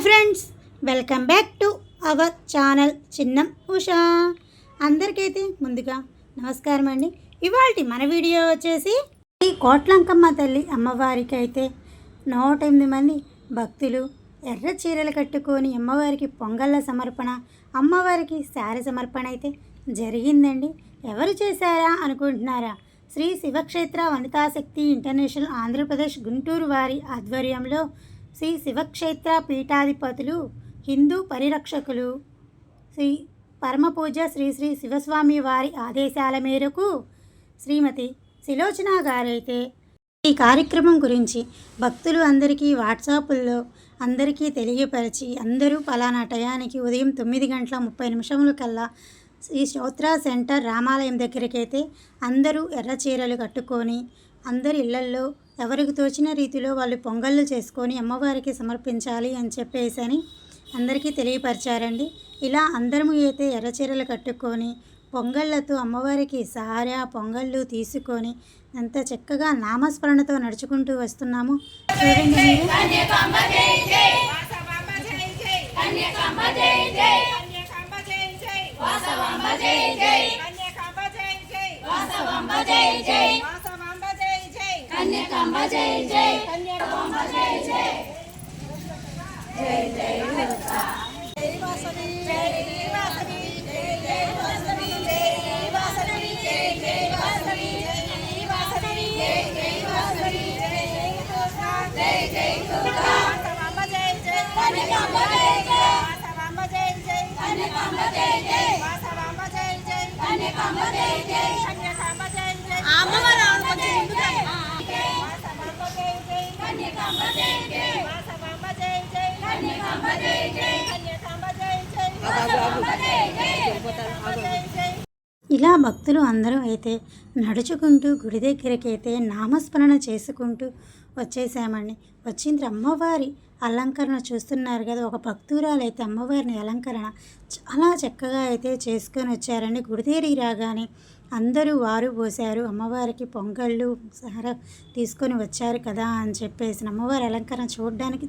Hi friends welcome back to our channel Chinnam Usha. అందరికైతే ముందుగా నమస్కారం అండి. ఇవాళ మన వీడియో వచ్చేసి ఈ కోట్లంకమ్మ తల్లి అమ్మవారికి అయితే నూట ఎనిమిది మంది భక్తులు ఎర్ర చీరలు కట్టుకొని అమ్మవారికి పొంగళ్ళ సమర్పణ అమ్మవారికి శారీ సమర్పణ అయితే జరిగిందండి. ఎవరు చేశారా అనుకుంటున్నారా? శ్రీ శివక్షేత్ర వనితాశక్తి ఇంటర్నేషనల్ ఆంధ్రప్రదేశ్ గుంటూరు వారి ఆధ్వర్యంలో శ్రీ శివక్షేత్ర పీఠాధిపతులు హిందూ పరిరక్షకులు. శ్రీ పరమపూజ శ్రీ శ్రీ శివస్వామి వారి ఆదేశాల మేరకు శ్రీమతి శిలోచన గారైతే ఈ కార్యక్రమం గురించి భక్తులు అందరికీ వాట్సాపుల్లో అందరికీ తెలియపరిచి అందరూ పలానా టయానికి ఉదయం తొమ్మిది గంటల ముప్పై నిమిషముల కల్లా శ్రీ శ్రోత్ర సెంటర్ రామాలయం దగ్గరికి అయితే అందరూ ఎర్ర చీరలు కట్టుకొని అందరి ఇళ్ళల్లో ఎవరికి తోచిన రీతిలో వాళ్ళు పొంగళ్ళు చేసుకొని అమ్మవారికి సమర్పించాలి అని చెప్పేసి అని అందరికీ తెలియపరిచారండి. ఇలా అందరము అయితే ఎర్రచీరలు కట్టుకొని పొంగళ్ళతో అమ్మవారికి సారా పొంగళ్ళు తీసుకొని ఎంత చక్కగా నామస్మరణతో నడుచుకుంటూ వస్తున్నాము. చూడండి మీరు. కన్యకాంబ జై జై. కన్యకాంబ జై జై జై. జై జై. వాసవి జై వాసవి జై జై వాసవి జై వాసవి జై జై వాసవి జై వాసవి జై జై వాసవి జై జై దుర్గా జై జై దుర్గా వాసవాంబ జై జై కన్యకాంబ జై జై. ఇలా భక్తులు అందరూ అయితే నడుచుకుంటూ గుడి దగ్గరకైతే నామస్మరణ చేసుకుంటూ వచ్చేసామండి. వచ్చింది అమ్మవారి అలంకరణ చూస్తున్నారు కదా ఒక భక్తురాలు అయితే అమ్మవారిని అలంకరణ చాలా చక్కగా అయితే చేసుకొని వచ్చారండి. గుడి దగ్గరికి రాగానే అందరూ వారు పోసారు అమ్మవారికి పొంగళ్ళు సహర తీసుకొని వచ్చారు కదా అని చెప్పేసి అమ్మవారి అలంకరణ చూడడానికి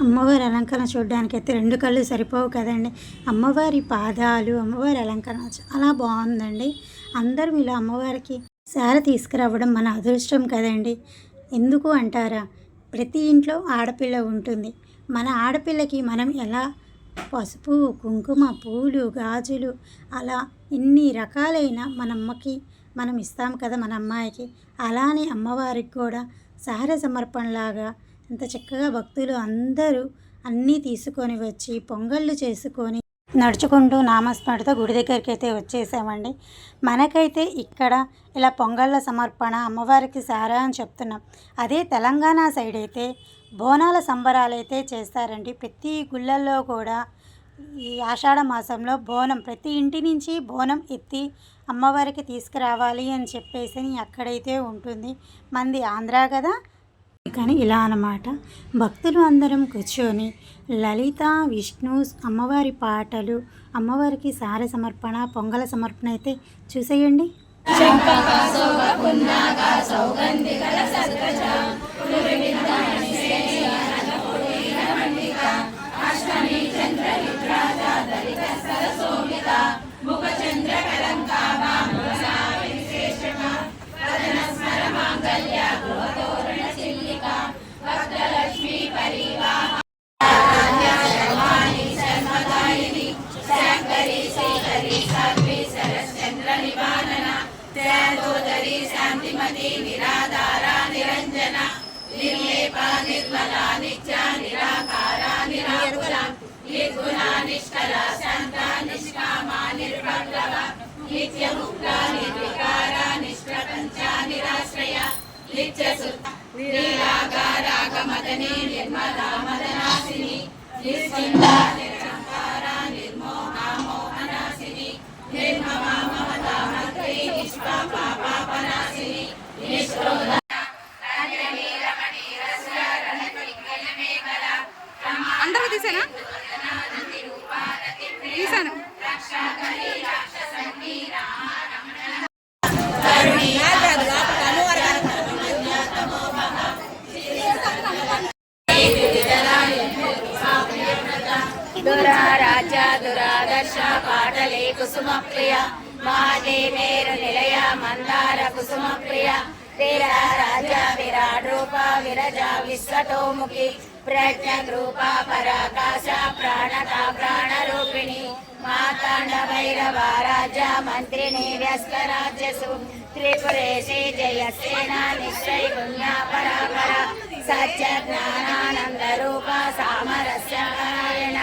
అమ్మవారి అలంకరణ చూడడానికి అయితే రెండు కళ్ళు సరిపోవు కదండి. అమ్మవారి పాదాలు అమ్మవారి అలంకరణ చాలా బాగుందండి. అందరం ఇలా అమ్మవారికి సార తీసుకురావడం మన అదృష్టం కదండి. ఎందుకు అంటారా? ప్రతి ఇంట్లో ఆడపిల్ల ఉంటుంది. మన ఆడపిల్లకి మనం ఎలా పసుపు కుంకుమ పూలు గాజులు అలా ఇన్ని రకాలైన మన అమ్మకి మనం ఇస్తాం కదా మన అమ్మాయికి. అలానే అమ్మవారికి కూడా సహర సమర్పణలాగా ఎంత చక్కగా భక్తులు అందరూ అన్నీ తీసుకొని వచ్చి పొంగళ్ళు చేసుకొని నడుచుకుంటూ నామస్మరణతో గుడి దగ్గరికి అయితే వచ్చేసామండి. మనకైతే ఇక్కడ ఇలా పొంగళ్ళ సమర్పణ అమ్మవారికి సారా అని చెప్తున్నాం. అదే తెలంగాణ సైడ్ అయితే బోనాల సంబరాలు అయితే చేస్తారండి. ప్రతి గుళ్ళల్లో కూడా ఈ ఆషాఢ మాసంలో బోనం ప్రతి ఇంటి నుంచి బోనం ఎత్తి అమ్మవారికి తీసుకురావాలి అని చెప్పేసి అక్కడైతే ఉంటుంది. మంది ఆంధ్ర కదా కానీ ఇలా అన్నమాట. భక్తులు అందరం కూర్చొని లలిత విష్ణు అమ్మవారి పాటలు అమ్మవారికి సార సమర్పణ పొంగల సమర్పణ అయితే చూసేయండి. అందరూ దురారాజ్య దురాదర్శ పాటలే కుసుమ ప్రియ మహాదేవేరు నిలయ మందార కుసుమ ప్రియ వీర రాజ విరాట్ రూప విరజ విశ్వతోముఖి. ప్రజ్ఞ రూప పరాకాశ ప్రాణత ప్రాణ రూపిణి. మాతాండ భైరవ రాజ మంత్రిని వ్యస్త రాజ్యసు త్రిపురేశి జయసేన నిశ్చయ పుణ్య పరాపర. సత్య జ్ఞానానంద రూప సామరస్య నారాయణ.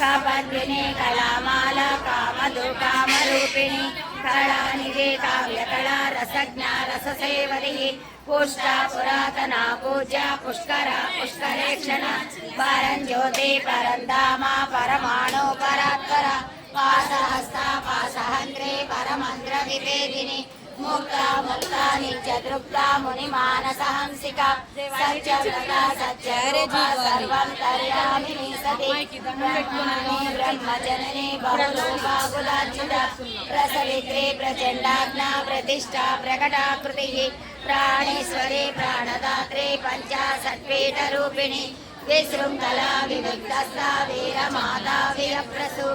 కపద్విని కళామాల కామధు కామరూపిణి కళానిధి కావ్య కళా రసజ్ఞ రససేవరి పుష్ట పురాతన పూజ్య పుష్కర పుష్కరేక్షణ పరంజ్యోతి పరంధామ పరమాణు పరాత్పర పాసహస్త పాసహంత్రి పరమంత్ర వివేదిని ముక్త ముక్త నిత్య తృప్త ముని మానస హంసిక సత్యవ్రత సత్యరూప సర్వం తర్యామిని సతి బ్రహ్మజనని బహురూపాగులార్జిత ప్రసవిత్రి ప్రచండాజ్ఞ ప్రతిష్ట ప్రకటాకృతి ప్రాణేశ్వరి ప్రాణదాత్రి పంచాశత్పీఠ రూపిణి విశృంఖలా వివిక్తస్థ వీరమాతా వీరప్రసు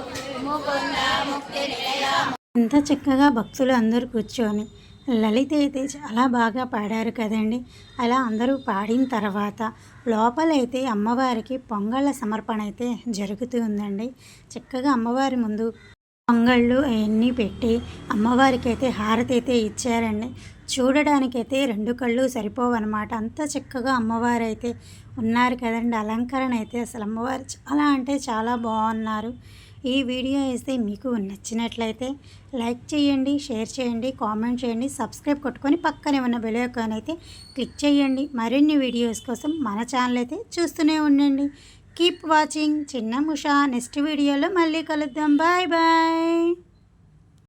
ముకుంద ముక్తి నిలయ ఎంత చక్కగా భక్తులు అందరూ కూర్చొని లలిత అయితే చాలా బాగా పాడారు కదండి. అలా అందరూ పాడిన తర్వాత లోపలైతే అమ్మవారికి పొంగళ్ళ సమర్పణ అయితే జరుగుతూ ఉందండి. చక్కగా అమ్మవారి ముందు పొంగళ్ళు అవన్నీ పెట్టి అమ్మవారికి అయితే హారతి అయితే ఇచ్చారండి. చూడడానికైతే రెండు కళ్ళు సరిపోవన్నమాట. అంత చక్కగా అమ్మవారు అయితే ఉన్నారు కదండి. అలంకరణ అయితే అసలు అమ్మవారు చాలా అంటే చాలా బాగున్నారు. ఈ వీడియో అయితే మీకు నచ్చినట్లయితే లైక్ చేయండి షేర్ చేయండి కామెంట్ చేయండి సబ్స్క్రైబ్ కొట్టుకొని పక్కనే ఉన్న బెల్ ఐకాన్ అయితే క్లిక్ చేయండి. మరిన్ని వీడియోస్ కోసం మన ఛానల్ అయితే చూస్తూనే ఉండండి. Keep watching. చిన్న ముషా నెక్స్ట్ వీడియోలో మళ్ళీ కలుద్దాం. Bye bye.